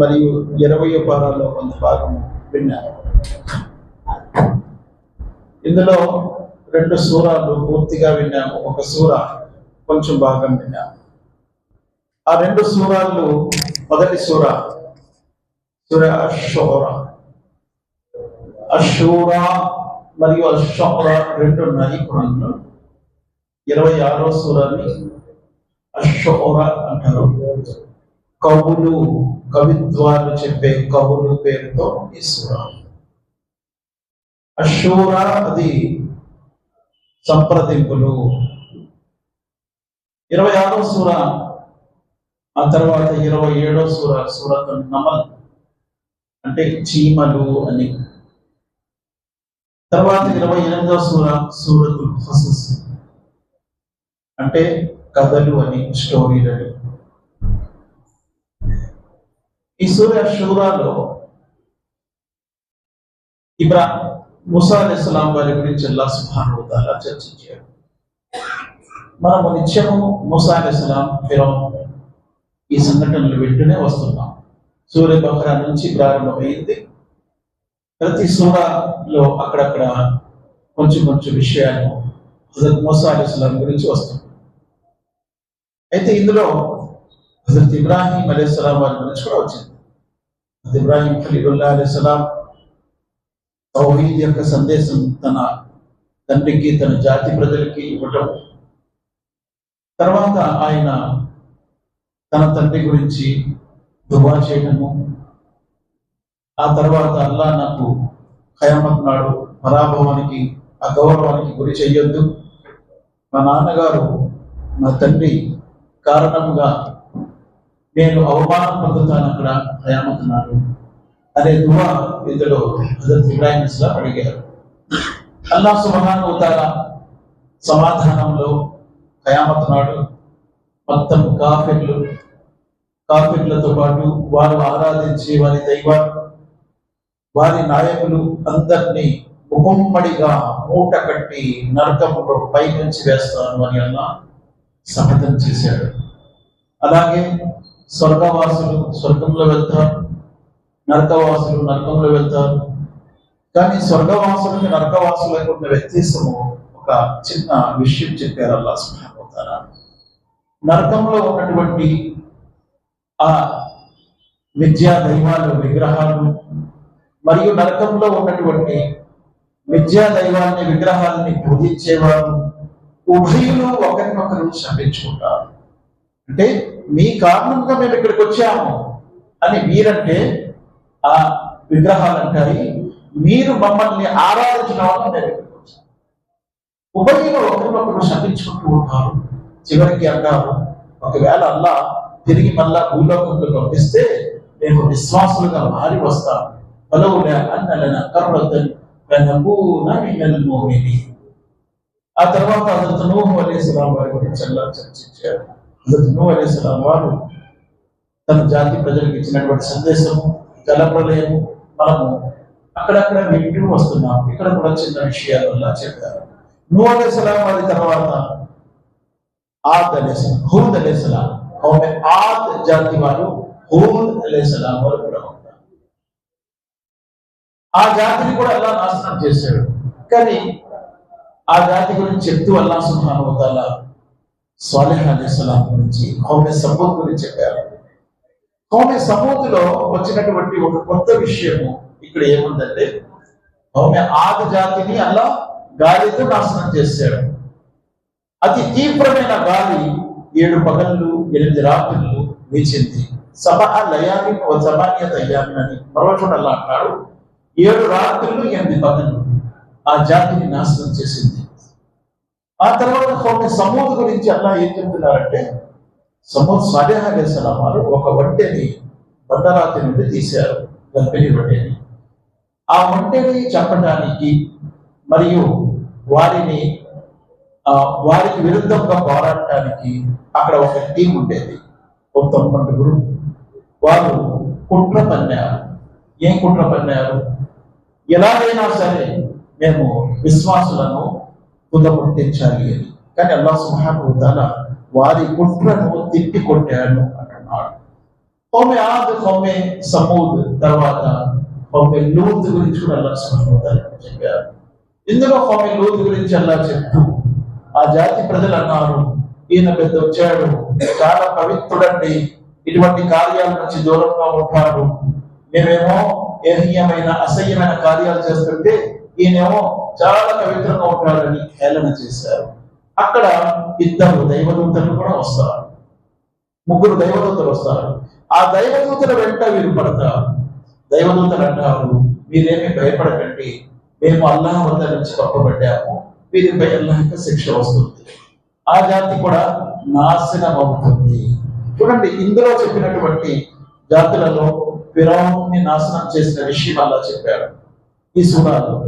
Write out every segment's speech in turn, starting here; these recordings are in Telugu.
మరియు ఇరవయో పారాల్లో కొంత భాగం విన్నారు. ఇందులో రెండు సూరాలు పూర్తిగా విన్నాము ఒక సూర కొంచెం భాగం విన్నాము. ఆ రెండు సూరాలు మొదటి సూర సూర అషోరా అషూరా మరియు అషోరా రెండు ఉన్నాయి ఇరవై ఆరో సూరాన్ని అషోరా అంటారు. కవులు కవిత్వాలు చెప్పే కవులు పేరుతో ఈ సూర. అది సంప్రదింపులు. ఇరవై ఆరో సూర ఆ తర్వాత ఇరవై ఏడో సూర సూరత్ నమల్ అంటే చీమలు అని. తర్వాత ఇరవై ఎనిమిదో సూర సూరతు హసస్ అంటే కథలు అని స్టోరీలు అని ఈ సూర్య షూరాలో ఇబ్రా ముసా అలీస్లాం వారి గురించి అల్లా సుబ్హానహు చర్చించారు మనము నిత్యము ముసా అలీస్లాం ఫిరౌన్ ఈ సంఘటనలు వింటూనే వస్తున్నాం సూర్య బహ్రా నుంచి ప్రారంభమైంది ప్రతి సూరాలో అక్కడక్కడ కొంచెం కొంచెం విషయాలు హజరత్ మూసా అలీస్లాం గురించి వస్తున్నాం అయితే ఇందులో హజరత్ ఇబ్రాహీం అలీస్లాం వారి గురించి కూడా వచ్చింది హజరత్ ఇబ్రాహీం ఖలీలుల్లా అలీస్లాం తౌహీద్ యొక్క సందేశం తన తండ్రికి తన జాతి ప్రజలకి ఇవ్వటం తర్వాత ఆయన తన తండ్రి గురించి దువా చేయడము ఆ తర్వాత అల్లా నాకు ఖయామత్ నాడు పరాభవానికి అగౌరవానికి గురి చెయ్యొద్దు మా నాన్నగారు మా తండ్రి కారణంగా నేను అవమానం పొందుతాను అక్కడ ఖయామత్ అనే దువా ఇందులో హజరత్ ఇబ్రాహిం ఇస్లాం అడిగారు. అల్లా సుబ్హానహు సమాధానంలో ఖయామత్ నాడు మొత్తం కాఫిర్లు కాఫిర్లతో పాటు వారు ఆరాధించే వారి దైవాలు వారి నాయకులు అందరినీ ముఖమ్మడిగా మూట కట్టి నరకపుడు పై నుంచి వేస్తాను అని అల్లా శపథం చేశాడు. అలాగే స్వర్గవాసులు స్వర్గంలో వెళ్తారు నరకవాసులు నరకంలో వెళ్తారు. కానీ స్వర్గవాసులకి నరకవాసులకు ఉన్న వ్యత్యాసము ఒక చిన్న విషయం చెప్పారు అల్లా సుహారా నరకంలో ఉన్నటువంటి ఆ విద్యా దైవాలు విగ్రహాలు మరియు నరకంలో ఉన్నటువంటి విద్యా దైవాన్ని విగ్రహాలని పూజించేవారు ఉభయులు ఒకరినొకరు శపించుకుంటారు. అంటే మీ కారణంగా మేము ఇక్కడికి వచ్చాము అని మీరంటే ఆ విగ్రహాలు అంటాయి మీరు మమ్మల్ని ఆరాధించడం వల్ల మేము ఇక్కడికి వచ్చాము ఉభయులు ఒకరినొకరు శపించుకుంటూ ఉంటారు. చివరికి అన్నారు ఒకవేళ అల్లా తిరిగి మళ్ళా భూలోకంలో పంపిస్తే మేము విశ్వాసులుగా మారి వస్తాం ఫలౌలా అన్న లన కర్రతన్ ఫనకూన మినల్ ముమినీన్. ఆ తర్వాత హజరత్ నూహ్ అలైహిస్సలాం వారి గురించి అల్లా చర్చించారు. హజరత్ నూహ్ వారు తన జాతి ప్రజలకు ఇచ్చినటువంటి సందేశము జలప్రలయము మనము అక్కడక్కడ వింటూ వస్తున్నాం. ఇక్కడ కూడా చిన్న విషయాలు అలా చెప్పారు. నూహ్ అలైహిస్సలాం వారి తర్వాత ఆద్ అలైహిస్సలాం హూద్ అలైహిస్సలాం ఆమె ఆద్ జాతి వారు హూద్ అలైహిస్సలాం వారు కూడా ఉంటారు. ఆ జాతిని కూడా అల్లా నాశనం చేశాడు. కానీ ఆ జాతి గురించి చెప్తూ అల్లా సుబ్హానహు వ గురించి కౌమె సమూద్ గురించి చెప్పారు. కౌమె సమూద్లో వచ్చినటువంటి ఒక కొత్త విషయము ఇక్కడ ఏముందంటే కౌమె ఆద జాతిని అల్లా గాలితో నాశనం చేశాడు. అతి తీవ్రమైన గాలి ఏడు పగళ్ళు ఎనిమిది రాత్రులు వీచింది. సభ లయాన్ని ఓ సమాన్యత అయ్యామి అని మరో అలా అంటాడు ఏడు రాత్రులు ఎనిమిది పగళ్ళు ఆ జాతిని నాశనం చేసింది. ఆ తర్వాత కొన్ని సమూహ గురించి అలా ఏం చెప్తున్నారంటే సమూహ సాలేహ అలైహిస్సలాం వారు ఒక ఒంటెని బండరాతి నుండి తీశారు. గర్భిణి ఒంటెని ఆ ఒంటెని చంపడానికి మరియు వారిని వారికి విరుద్ధంగా పోరాడటానికి అక్కడ ఒక టీం ఉండేది. మొత్తం పండుగలు వారు కుట్ర పన్నారు ఏం కుట్ర పన్నారు ఎలాగైనా సరే మేము విశ్వాసులను కుదముట్టించాలి అని. కానీ అల్లా సుహాను వారి కుట్రను తిప్పి కొట్టాడు అంటున్నాడు. హోమే ఆద్ హోమే సమూద్ తర్వాత హోమే లూత్ గురించి కూడా అల్లా సుబ్హానహు చెప్పారు? ఇందులో హోమే లూత్ గురించి అల్లా చెప్తూ ఆ జాతి ప్రజలు అన్నారు ఈయన పెద్ద వచ్చాడు చాలా పవిత్రుడండి ఇటువంటి కార్యాల నుంచి దూరంగా ఉంటాడు. మేమేమో ఏహీయమైన అసహ్యమైన కార్యాలు చేస్తుంటే ఈయనేమో చాలా పవిత్రంగా ఉంటాడని హేళన చేశారు. అక్కడ ఇద్దరు దైవదూతలు కూడా వస్తారు. ముగ్గురు దైవదూతలు వస్తారు. ఆ దైవదూతల వెంట వీరు పడతారు. దైవదూతలు అంటారు మీరేమి భయపడకండి. మేము అల్లాహ్ వద్ద నుంచి పంపబడ్డాము. వీరిపై అల్లాహ్ యొక్క శిక్ష వస్తుంది. ఆ జాతి కూడా నాశనం అవుతుంది చూడండి ఇందులో చెప్పినటువంటి జాతులలో ఫిరౌన్ని నాశనం చేసిన విషయం అల్లా చెప్పాడు. ఈ సూరాలో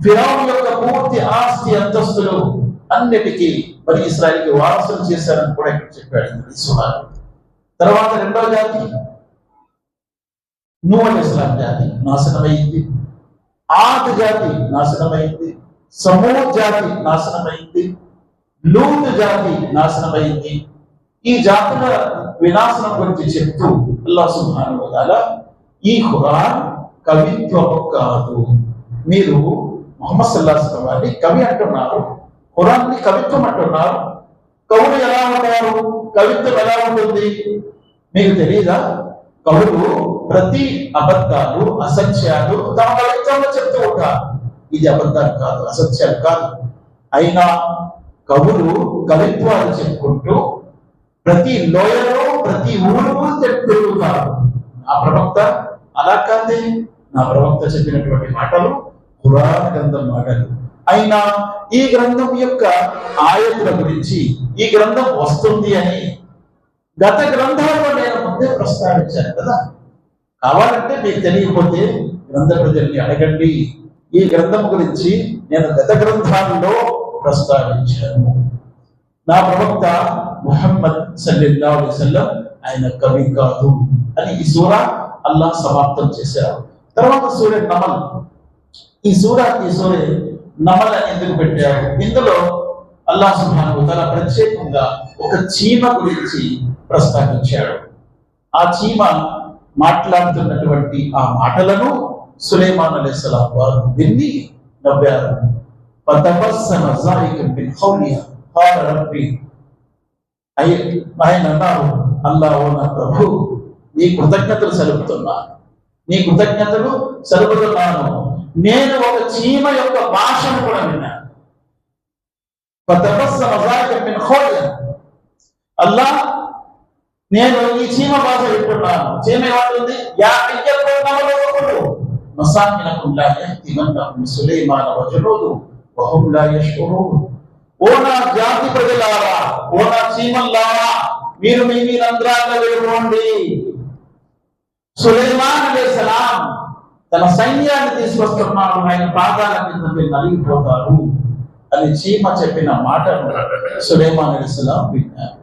ఫిరౌన్ యొక్క పూర్తి ఆస్తి అంతస్తులు అన్నిటికీ మరి ఇస్రాయల్కి వారసులు చేశారని కూడా ఇక్కడ చెప్పాడు తర్వాత రెండవ జాతి నూవల్ ఇస్లాం జాతి నాశనమైంది. ఆద్ జాతి నాశనమైంది. సమూహ జాతి నాశనమైంది. లూత్ జాతి నాశనమైంది. ఈ జాతుల వినాశనం గురించి చెప్తూ అల్లా సుబ్హాను ఈ ఖురాన్ కవిత్వము కాదు. మీరు మొహమ్మద్ సల్లాహ్ వారిని కవి అంటున్నారు ఖురాన్ని కవిత్వం అంటున్నారు. కవులు ఎలా ఉంటారు కవిత్వం ఎలా ఉంటుంది? మీకు తెలియదా కవులు ప్రతి అబద్ధాలు అసత్యాలు తమ కవిత్వంలో చెప్తూ ఉంటారు ఇది అబద్ధాలు కాదు అసత్యాలు కాదు. అయినా కవులు కవిత్వాలు చెప్పుకుంటూ ప్రతి లోయలో ప్రతి ఊరు తిరుగుతారు నా ప్రవక్త అలా కాదే. నా ప్రవక్త చెప్పినటువంటి మాటలు పురాణ గ్రంథం మాటలు అయినా ఈ గ్రంథం యొక్క ఆయతుల గురించి ఈ గ్రంథం వస్తుంది అని గత గ్రంథాల్లో నేను ముందే ప్రస్తావించాను కదా. కావాలంటే మీకు తెలియకపోతే గ్రంథ ప్రజల్ని అడగండి. ఈ గ్రంథం గురించి నేను గత గ్రంథాల్లో ప్రస్తావించాను. నా ప్రవక్త ముహమ్మద్ సల్లిల్లా అలైహి వసల్లం ఆయన కవి కాదు అని ఈ సూర అల్లాహ్ సమాప్తం చేశారు. తర్వాత సూర్య నమల్ ఈ సూరా ఈ నమల నమల్ ఎందుకు పెట్టారు? ఇందులో అల్లా సుభాను తఆలా ప్రత్యేకంగా ఒక చీమ గురించి ప్రస్తావించాడు. ఆ చీమ మాట్లాడుతున్నటువంటి ఆ మాటలను సులైమాన్ అలైహిస్సలాం వారు విని నవ్వారు. ఆయన అన్నారు అల్లా ఓ నా ప్రభు నీ కృతజ్ఞతలు సలుపుతున్నాను. నీ కృతజ్ఞతలు సలుపుతున్నాను నేను ఒక చీమ యొక్క భాషను కూడా విన్నాను ఫతబస్సమ జాయికం మిన్ ఖౌలిహా అల్లా నేను ఈ చీమ భాష వింటున్నాను చీమ ఏమంటుంది? యా అయ్యప్పుడు మసాకినకుం లా యహ్తిమన్నహుం సులైమాన వజనూదు వహుం లా యష్కురూన్. ఓ నా జాతి ప్రజలారా ఓ నా చీమల్లారా మీరు మీ మీ రంధ్రాల్లో వెళ్ళిపోండి. సులైమాన్ అలైహిస్సలాం తన సైన్యాన్ని తీసుకొస్తున్నాడు ఆయన పాదాల కింద మీరు నలిగిపోతారు అని చీమ చెప్పిన మాట సులేమా అలైహిస్సలాం విన్నారు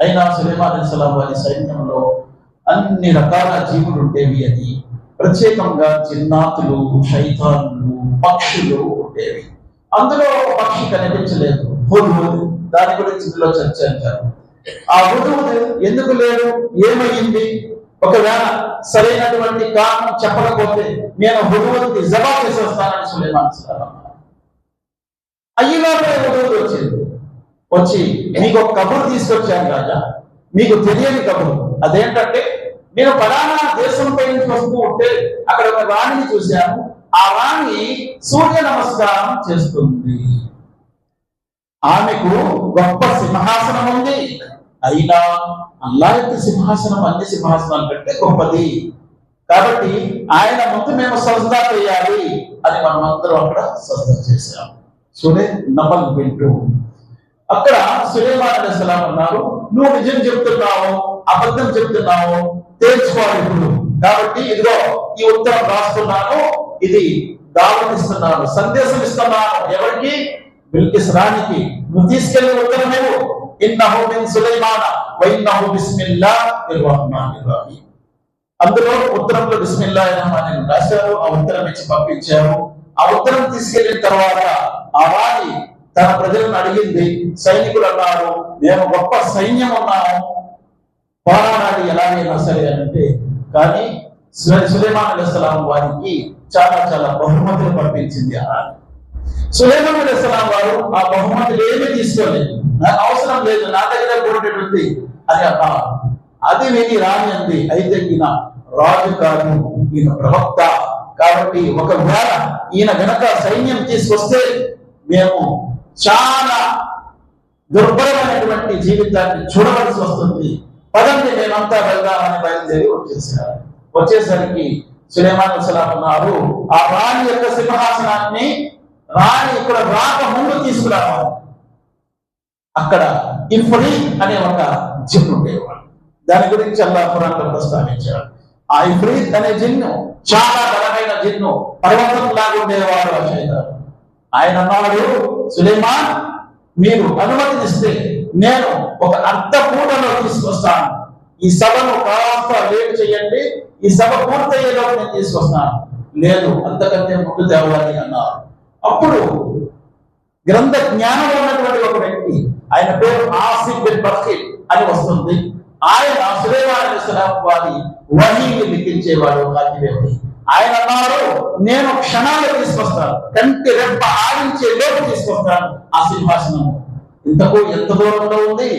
అయినా సులేమా అలైహిస్సలాం వారి సైన్యంలో అన్ని రకాల జీవులు ఉండేవి అని ప్రత్యేకంగా జిన్నాతులు శైతాన్లు పక్షులు ఉండేవి. అందులో ఒక పక్షి కనిపించలేదు. హుద్హుద్ దాని గురించి ఇందులో చర్చ అంటారు. ఆ హుద్హుద్ ఎందుకు లేదు ఏమైంది ఒకవేళ సరైనటువంటి కారణం చెప్పకపోతే నేను హుద్హుద్కి జవాబు చేసేస్తానని సులేమాన్ సలాం అన్నారు. వచ్చింది. వచ్చి నీకు ఒక కబురు తీసుకొచ్చాను రాజా. మీకు తెలియని కబురు. అదేంటంటే నేను పలానా దేశంపై నుంచి వస్తూ ఉంటే అక్కడ ఒక రాణిని చూశాను. ఆ రాణి సూర్య నమస్కారం చేస్తుంది. ఆమెకు గొప్ప సింహాసనం ఉంది. అయినా అల్లా యొక్క సింహాసనం అన్ని సింహాసనాల కంటే గొప్పది. కాబట్టి ఆయన ముందు మేము సజ్దా చేయాలి అని మనం అందరం అక్కడ సజ్దా చేశాం. సురే నమల్ వింటూ. అక్కడ సులేమాన్ అలైహిస్సలాం అన్నారు నువ్వు నిజం చెప్తున్నావు అబద్ధం చెప్తున్నావు తేల్చుకోవాలి ఇప్పుడు. కాబట్టి ఇదిగో ఈ ఉత్తరం రాస్తున్నాను ఇది దావత్ ఇస్తున్నాను సందేశం ఇస్తున్నాను. ఎవరికి? బిల్కిస్ రాణికి నువ్వు తీసుకెళ్ళి ఉత్తరం నువ్వు ఇన్నహు మిన్ సులైమాన వ ఇన్నహు బిస్మిల్లాహిర్ రహమానిర్ రహీం అందులో ఉత్తరంలో బిస్మిల్లా అని రాశారు ఆ ఉత్తరం ఇచ్చి పంపించారు. ఆ ఉత్తరం తీసుకెళ్ళిన తర్వాత ఆ రాణి తన ప్రజలను అడిగింది సైనికులు అన్నారు మేము గొప్ప సైన్యం ఉన్నాము. పోరాడాలి ఎలాగైనా సరే అంటే కానీ సులైమాన్ అలైహిస్సలాం వారికి చాలా చాలా బహుమతులు పంపించింది ఆ రాణి సులైమాన్ అలైహిస్సలాం వారు ఆ బహుమతులు ఏమీ తీసుకోలేదు. నాకు అవసరం లేదు నా దగ్గర బోర్డెడ్ ఉంది అని అన్నారు అది విని రాణి అంది అయితే ఈయన రాజు కాదు ఈయన ప్రవక్త. కాబట్టి ఒకవేళ ఈయన గనక సైన్యం తీసుకొస్తే మేము చాలా దుర్భరమైనటువంటి జీవితాన్ని చూడవలసి వస్తుంది. పదండి మేమంతా వెళ్దామని బయలుదేరి వచ్చేసారు. వచ్చేసరికి సులేమాన్ సలాం ఉన్నారు ఆ రాణి యొక్క సింహాసనాన్ని రాణి ఇక్కడ రాక ముందు తీసుకురావాలి. అక్కడ ఇఫ్రీ అనే ఒక జిన్ ఉండేవాడు. దాని గురించి అల్లా పురాణం ప్రస్తావించాడు. ఆ ఇఫ్రీత్ అనే జిన్ను చాలా బలమైన జిన్ను పర్వతం లాగా ఉండేవాడు ఆ ఆయన అన్నాడు సులేమాన్ మీరు అనుమతిస్తే నేను ఒక అర్ధ పూటలో తీసుకొస్తాను. ఈ సభను కాస్త లేట్ చేయండి. ఈ సభ పూర్తయ్యేలోపు నేను తీసుకొస్తాను. లేదు అంతకంటే ముందు తేవాలి అన్నారు. అప్పుడు గ్రంథ జ్ఞానం ఉన్నటువంటి ఒక వ్యక్తి ఆయన పేరు ఆసిఫ్ బిన్ బకీర్ అని వస్తుంది. ఆయన సులేమాన్ అలైహిస్సలాం వారి వహీని లిఖించేవాడు కాంతివేది ఆయన అన్నారు నేను క్షణాలు తీసుకొస్తాను. కంటి రెప్ప ఆడించే లోపు తీసుకొస్తాను. ఆ సింహాసనం ఇంతకు ఎంత దూరంలో ఉంది?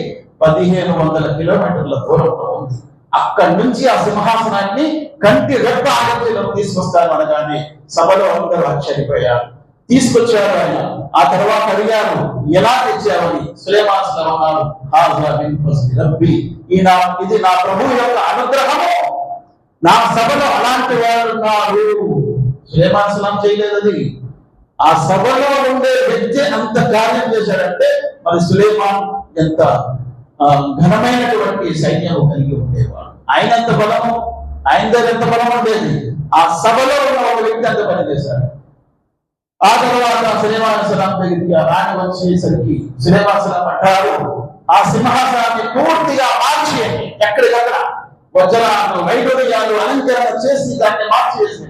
పదిహేను వందల కిలోమీటర్ల దూరంలో ఉంది. అక్కడి నుంచి ఆ సింహాసనాన్ని కంటి రెప్ప ఆడించే లోపు తీసుకొస్తాను అనగానే సభలో అందరూ ఆశ్చర్యపోయారు. తీసుకొచ్చారు ఆయన. ఆ తర్వాత అడిగాను ఎలా తెచ్చావని? సులేమాన్ సలం అన్నారు ఈ నా ఇది నా ప్రభు యొక్క అనుగ్రహము. నా సభలో అలాంటి వారు ఉన్నారు సులేమాన్ సలాం చేయలేదు అది. ఆ సభలో ఉండే వ్యక్తి అంత కార్యం చేశాడంటే మరి సులేమాన్ ఎంత ఆ, ఘనమైనటువంటి సైన్యం కలిగి ఉండేవాడు. ఆయనంత బలము ఆయన దగ్గర ఎంత బలం ఉండేది? ఆ సభలో ఉన్న ఒక వ్యక్తి అంత పని చేశాడు. ఆ తర్వాత సులేమాన్ దగ్గరికి రాణి వచ్చేసరికి సులేమాన్ అంటారు ఆ సింహాసనాన్ని పూర్తిగా మార్చి ఎక్కడికక్కడ వజ్రాలు వైడూర్యాలు అలంకరణ చేసి దాన్ని మార్చేసి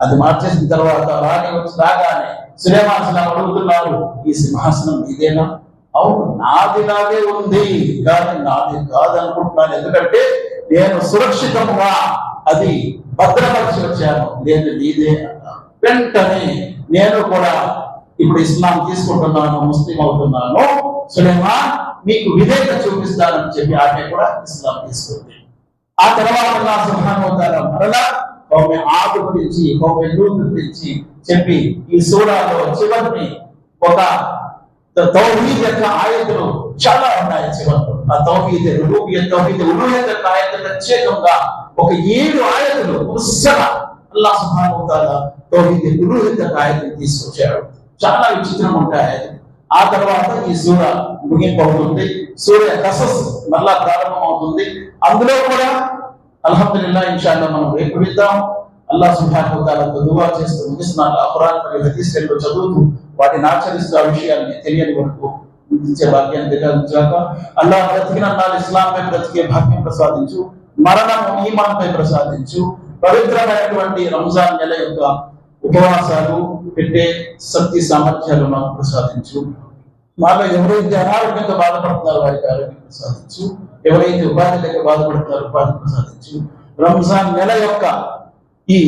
అది మార్చేసిన తర్వాత రాణి వచ్చి రాగానే సులేమాన్ అడుగుతున్నారు ఈ సింహాసనం ఇదేనా అవును నాదిలాగే ఉంది. కానీ నాది కాదనుకుంటున్నాను. ఎందుకంటే నేను సురక్షితంగా అది భద్రపరిచి వచ్చాను నేను నీదే వెంటనే నేను కూడా ఇప్పుడు ఇస్లాం తీసుకుంటున్నాను ముస్లిం అవుతున్నాను సులేమా మీకు విధేయత చూపిస్తానని చెప్పి ఆమె కూడా ఇస్లాం తీసుకుంది. ఆ తర్వాత నా సుబ్హానహు మరలా కౌమె ఆదు గురించి కౌమె లూత్ గురించి చెప్పి ఈ సూరాలో చివరిని ఒక తౌహీద్ యొక్క ఆయతులు చాలా ఉన్నాయి చివరిలో. ఆ తౌహీద్ రుబూబియత్ తౌహీద్ ఉలూహియత్ యొక్క ఆయతులు ప్రత్యేకంగా ఒక ఏడు ఆయతులు వరుసగా అల్లా సుబ్హానహు వ యొక్క ఆయతులు తీసుకొచ్చాడు. చాలా విచిత్రం ఉంటాయి ఆ తర్వాత ఈ సూర ముగింపు అవుతుంది సూర్య కసస్ మళ్ళా ప్రారంభం అవుతుంది అందులో కూడా అల్హమ్దుల్లా ఇన్షాల్లో మనం రేపు విద్దాం అల్లా సుబ్హానహు వ దువా చేస్తూ ముగిస్తున్నాను. అపరాధ మరియు హదీస్లలో చదువుతూ వాటిని ఆచరిస్తూ ఆ విషయాన్ని తెలియని వరకు గుర్తించే భాగ్యాన్ని తెలియజాక అల్లా బ్రతికిన ఇస్లాంపై బ్రతికే భాగ్యం ప్రసాదించు మరణం ఈమాన్పై ప్రసాదించు పవిత్రమైనటువంటి రంజాన్ నెల యొక్క ఉపవాసాలు పెట్టే శక్తి సామర్థ్యాలు మాకు ప్రసాదించు. మాలో ఎవరైతే అనారోగ్యంతో బాధపడుతున్నారో వారికి ఆరోగ్యం ప్రసాదించు. ఎవరైతే ఉపాధి లేక బాధపడుతున్నారో ఉపాధి ప్రసాదించు. రంజాన్ నెల యొక్క ఈ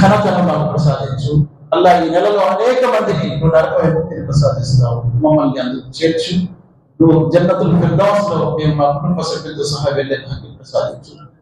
ఘనతను మాకు ప్రసాదించు. అలా ఈ నెలలో అనేక మందికి నువ్వు నరక విముక్తిని ప్రసాదిస్తావు మమ్మల్ని అందుకు చేర్చు. నువ్వు జన్నతులు ఫిర్దౌస్ మేము మా కుటుంబ సభ్యులతో సహా వెళ్ళే భాగ్యం ప్రసాదించు.